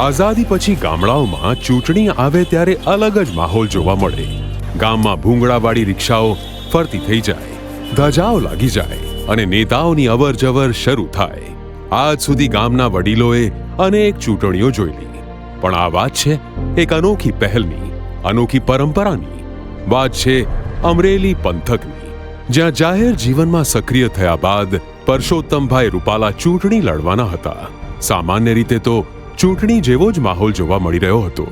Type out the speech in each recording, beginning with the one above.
આઝાદી પછી ગામડાઓમાં ચૂંટણી આવે ત્યારે અલગ જ માહોલ જોવા મળે. ગામમાં ભૂંગળાવાળી રિક્ષાઓ ફરતી થઈ જાય, ધજાઓ લાગી જાય અને નેતાઓની અવર જવર શરૂ થાય. આજ સુધી ગામના વડીલોએ અનેક ચૂંટણીઓ જોઈ લી. પણ આ વાત છે એક અનોખી પહેલની, અનોખી પરંપરાની. વાત છે અમરેલી પંથકની, જ્યાં જાહેર જીવનમાં સક્રિય થયા બાદ પરસોત્તમભાઈ રૂપાલા ચૂંટણી લડવાના હતા. સામાન્ય રીતે તો ચૂંટણી જેવો જ માહોલ જોવા મળી રહ્યો હતો.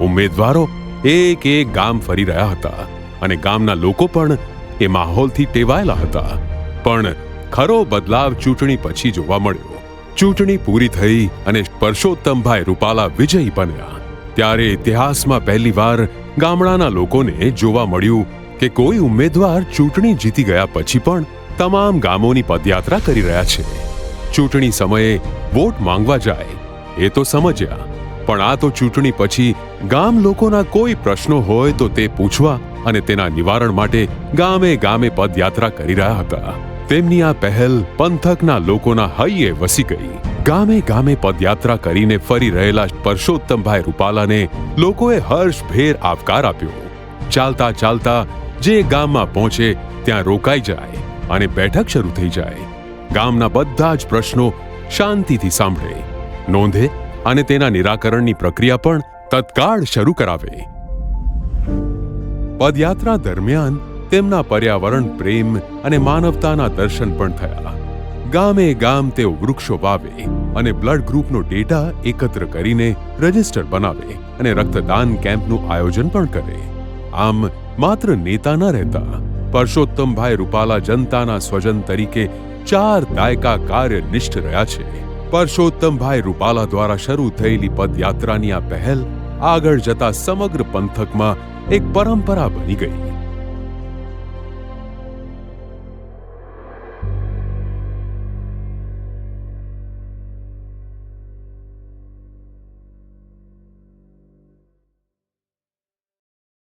ઉમેદવારો એક એક ગામ ફરી રહ્યા હતા અને ગામના લોકો પણ એ માહોલથી ટેવાયેલા હતા. પણ ખરો બદલાવ ચૂંટણી પછી જોવા મળ્યો. ચૂંટણી પૂરી થઈ અને પરસોત્તમભાઈ રૂપાલા વિજયી બન્યા. ત્યારે ઇતિહાસમાં પહેલીવાર ગામડાના લોકોને જોવા મળ્યું કે કોઈ ઉમેદવાર ચૂંટણી જીતી ગયા પછી પણ તમામ ગામોની પદયાત્રા કરી રહ્યા છે. ચૂંટણી સમયે વોટ માંગવા જાય એ તો સમજ્યા. પણ આ તો ચૂંટણી પછી ગામ લોકોના કોઈ પ્રશ્નો હોય તો તે પૂછવા અને તેના નિવારણ માટે ગામે ગામે પદયાત્રા કરી રહ્યા હતા. તેમની આ પહેલ પંથકના લોકોના હૈયે વસી ગઈ. ગામે ગામે પદયાત્રા કરીને ફરી રહેલા પરસોત્તમભાઈ રૂપાલાને લોકોએ હર્ષભેર આવકાર આપ્યો. ચાલતા ચાલતા જે ગામમાં પહોંચે ત્યાં રોકાઈ જાય અને બેઠક શરૂ થઈ જાય. ગામના બધા જ પ્રશ્નો શાંતિથી સાંભળે. નોંધે અને તેના નિરાકરણની પ્રક્રિયા પણ તત્કાળ શરૂ કરાવે. પદયાત્રા દરમિયાન તેમના પર્યાવરણ, પ્રેમ અને માનવતાના દર્શન પણ થયા. ગામે ગામ તેઓ વૃક્ષો વાવે અને બ્લડ ગ્રુપનો ડેટા એકત્ર કરીને રજિસ્ટર બનાવે અને રક્તદાન કેમ્પનું આયોજન પણ કરે. આમ માત્ર નેતા ન રહેતા પરસોત્તમભાઈ રૂપાલા જનતાના સ્વજન તરીકે ચાર દાયકા કાર્યનિષ્ઠ રહ્યા છે. પરસોત્તમભાઈ રૂપાલા દ્વારા શરૂ થયેલી પદયાત્રાની આ પહેલ આગળ જતા સમગ્ર પંથકમાં એક પરંપરા બની ગઈ.